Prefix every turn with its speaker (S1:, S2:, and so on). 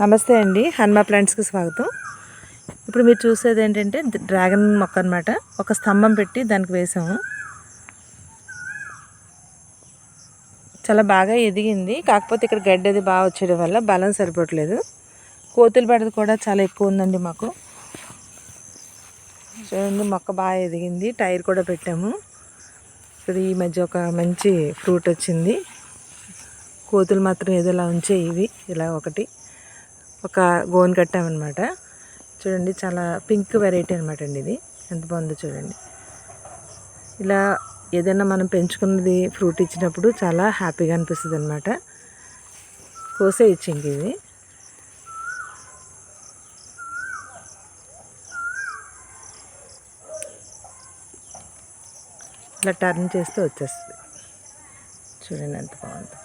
S1: నమస్తే అండి. హనుమా ప్లాంట్స్కి స్వాగతం. ఇప్పుడు మీరు చూసేది ఏంటంటే డ్రాగన్ మొక్క అనమాట ఒక స్తంభం పెట్టి దానికి వేసాము. చాలా బాగా ఎదిగింది. కాకపోతే ఇక్కడ గడ్డి అది బాగా వచ్చేయడం వల్ల బలం సరిపోవట్లేదు. కోతులు పడది కూడా చాలా ఎక్కువ ఉందండి మాకు. చూడండి మొక్క బాగా ఎదిగింది. టైర్ కూడా పెట్టాము. ఇక్కడ ఈ మధ్య ఒక మంచి ఫ్రూట్ వచ్చింది. కోతులు మాత్రం ఏదోలా ఉంచే ఇవి. ఇలా ఒకటి. ఒక గోన్ కట్టామన్నమాట. చూడండి చాలా పింక్ వెరైటీ అనమాట అండి ఇది. ఎంత బాగుందో చూడండి. ఇలా ఏదైనా మనం పెంచుకున్నది ఫ్రూట్ ఇచ్చినప్పుడు చాలా హ్యాపీగా అనిపిస్తుంది అనమాట కోసే ఇచ్చింది ఇది. ఇలా టర్న్ చేస్తే వచ్చేస్తుంది. చూడండి ఎంత బాగుందో.